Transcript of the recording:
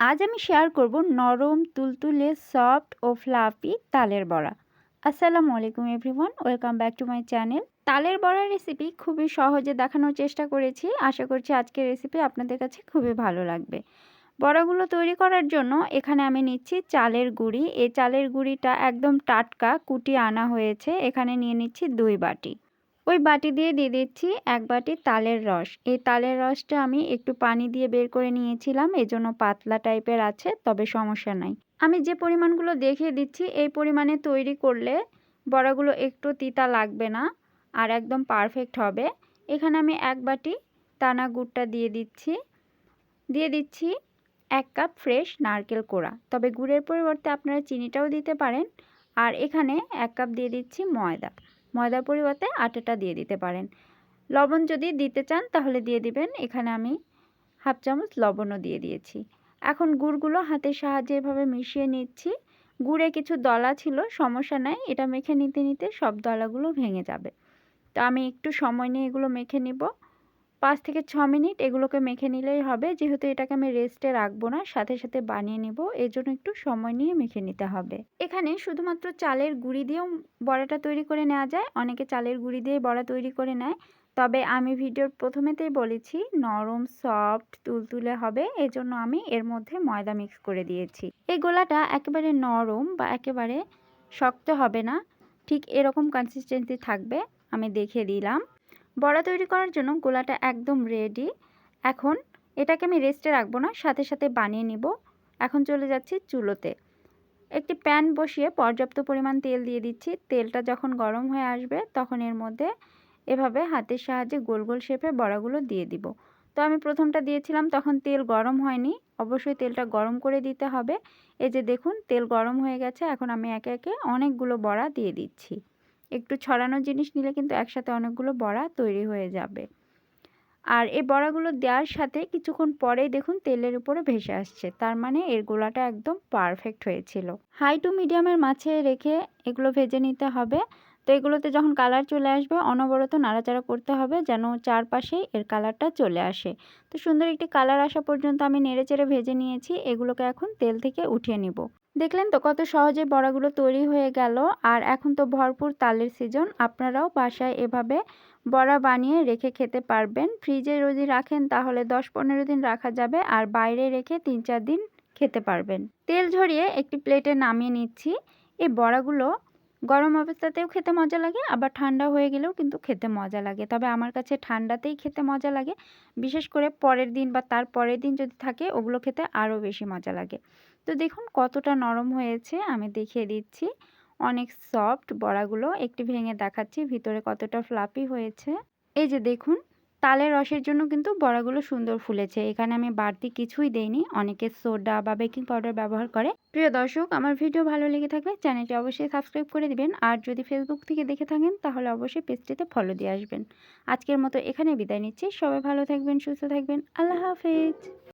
আজ আমি শেয়ার করব নরম, তুলতুলে, সফট ও ফ্লাফি তালের বড়া। আসসালামু আলাইকুম everyone, welcome back to my channel. তালের বড়া রেসিপি খুবই সহজে দেখানোর চেষ্টা করেছি। আশা করছি আজকের রেসিপি আপনাদের কাছে খুবই ভালো লাগবে। বড়াগুলো তৈরি করার জন্য এখানে আমি নিচ্ছি চালের গুঁড়ি। এই চালের গুঁড়িটা একদম টাটকা কুটি আনা হয়েছে। এখানে নিয়ে নিচ্ছি দুই বাটি। ওই বাটি দিয়ে দিয়ে দিচ্ছি এক বাটি তালের রস। এই তালের রসটা আমি একটু পানি দিয়ে বের করে নিয়েছিলাম, এজন্য পাতলা টাইপের আছে, তবে সমস্যা নাই। আমি যে পরিমাণগুলো দেখিয়ে দিচ্ছি, এই পরিমাণে তৈরি করলে বড়াগুলো একটু তিতা লাগবে না আর একদম পারফেক্ট হবে। এখানে আমি এক বাটি টানা গুড়টা দিয়ে দিচ্ছি। দিয়ে দিচ্ছি এক কাপ ফ্রেশ নারকেল কোড়া। তবে গুড়ের পরিবর্তে আপনারা চিনিটাও দিতে পারেন। আর এখানে এক কাপ দিয়ে দিচ্ছি ময়দা। ময়দার পরিবর্তে আটাটা দিয়ে দিতে পারেন। লবণ যদি দিতে চান তাহলে দিয়ে দিবেন। এখানে আমি হাফ চামচ লবণও দিয়ে দিয়েছি। এখন গুড়গুলো হাতের সাহায্যে এভাবে মিশিয়ে নিচ্ছি। গুড়ে কিছু দলা ছিল, সমস্যা নাই। এটা মেখে নিতে নিতে সব দলাগুলো ভেঙে যাবে। তো আমি একটু সময় নিয়ে এগুলো মেখে নিব। পাঁচ থেকে ছ মিনিট এগুলোকে মেখে নিলেই হবে। যেহেতু এটাকে আমি রেস্টে রাখব না, সাথে সাথে বানিয়ে নেব। এর জন্য একটু সময় নিয়ে মেখে নিতে হবে। এখানে শুধুমাত্র চালের গুঁড়ি দিয়েও বড়াটা তৈরি করে নেওয়া যায়। অনেকে চালের গুঁড়ি দিয়ে বড়া তৈরি করে নেয়। তবে আমি ভিডিওর প্রথমেতেই বলেছি, নরম সফট তুলতুলে হবে। এজন্য আমি এর মধ্যে ময়দা মিক্স করে দিয়েছি। এই গোলাটা একেবারে নরম বা একেবারে শক্ত হবে না। ঠিক এরকম কনসিস্টেন্সি থাকবে, আমি দেখে দিলাম। বড়া তৈরি করার জন্য গোলাটা একদম রেডি এখন এটাকে আমি রেস্টে রাখব না, সাথে সাথে বানিয়ে নিব। এখন চলে যাচ্ছি চুলোতে। একটি প্যান বসিয়ে পর্যাপ্ত পরিমাণ তেল দিয়ে দিচ্ছি। তেলটা যখন গরম হয়ে আসবে, তখন এর মধ্যে এভাবে হাতের সাহায্যে গোল গোল শেপে বড়াগুলো দিয়ে দিব। তো আমি প্রথমটা দিয়েছিলাম, তখন তেল গরম হয়নি। অবশ্যই তেলটা গরম করে দিতে হবে। এই যে দেখুন, তেল গরম হয়ে গেছে। এখন আমি একে একে অনেকগুলো বড়া দিয়ে দিচ্ছি। একটু ছড়ানো জিনিস নিলে কিন্তু একসাথে অনেকগুলো বড়া তৈরি হয়ে যাবে। আর এই বড়াগুলো দেওয়ার সাথে কিছুক্ষণ পরেই দেখুন তেলের উপরে ভেসে আসছে, তার মানে এর গোলাটা একদম পারফেক্ট হয়েছিল। হাই টু মিডিয়ামের মাছে রেখে এগুলো ভেজে নিতে হবে। তো এগুলোতে যখন কালার চলে আসবে, অনবরত নাড়াচাড়া করতে হবে যেন চারপাশে এর কালারটা চলে আসে। তো সুন্দর একটি কালার আসা পর্যন্ত আমি নেড়েচেড়ে ভেজে নিয়েছি, এগুলোকে এখন তেল থেকে উঠিয়ে নিব। দেখলেন তো কত সহজে বড়াগুলো তৈরি হয়ে গেল। আর এখন তো ভরপুর তালের সিজন আপনারাও বাসায় এভাবে বড়া বানিয়ে রেখে খেতে পারবেন। ফ্রিজে যদি রাখেন তাহলে দশ পনেরো দিন রাখা যাবে আর বাইরে রেখে তিন চার দিন খেতে পারবেন। তেল ঝরিয়ে একটি প্লেটে নামিয়ে নিচ্ছি। এই বড়াগুলো গরম অবস্থাতেও খেতে মজা লাগে, আবার ঠান্ডা হয়ে গেলেও কিন্তু খেতে মজা লাগে। তবে আমার কাছে ঠান্ডাতেই খেতে মজা লাগে। বিশেষ করে পরের দিন বা তার পরের দিন যদি থাকে, ওগুলো খেতে আরও বেশি মজা লাগে। তো দেখুন কতটা নরম হয়েছে, আমি দেখিয়ে দিচ্ছি। অনেক সফট বড়াগুলো, একটি ভেঙে দেখাচ্ছি, ভিতরে কতটা ফ্লাপি হয়েছে। এই যে দেখুন তালের রসের জন্য কিন্তু বড়াগুলো সুন্দর ফুলেছে। এখানে আমি বাড়তি কিছুই দেইনি। অনেকে সোডা বা বেকিং পাউডার ব্যবহার করে। প্রিয় দর্শক, আমার ভিডিও ভালো লেগে থাকলে চ্যানেলটি অবশ্যই সাবস্ক্রাইব করে দিবেন। আর যদি ফেসবুক থেকে দেখে থাকেন, তাহলে অবশ্যই পেজটিতে ফলো দিয়ে আসবেন। আজকের মতো এখানে বিদায় নিচ্ছি। সবাই ভালো থাকবেন, সুস্থ থাকবেন। আল্লাহ হাফেজ।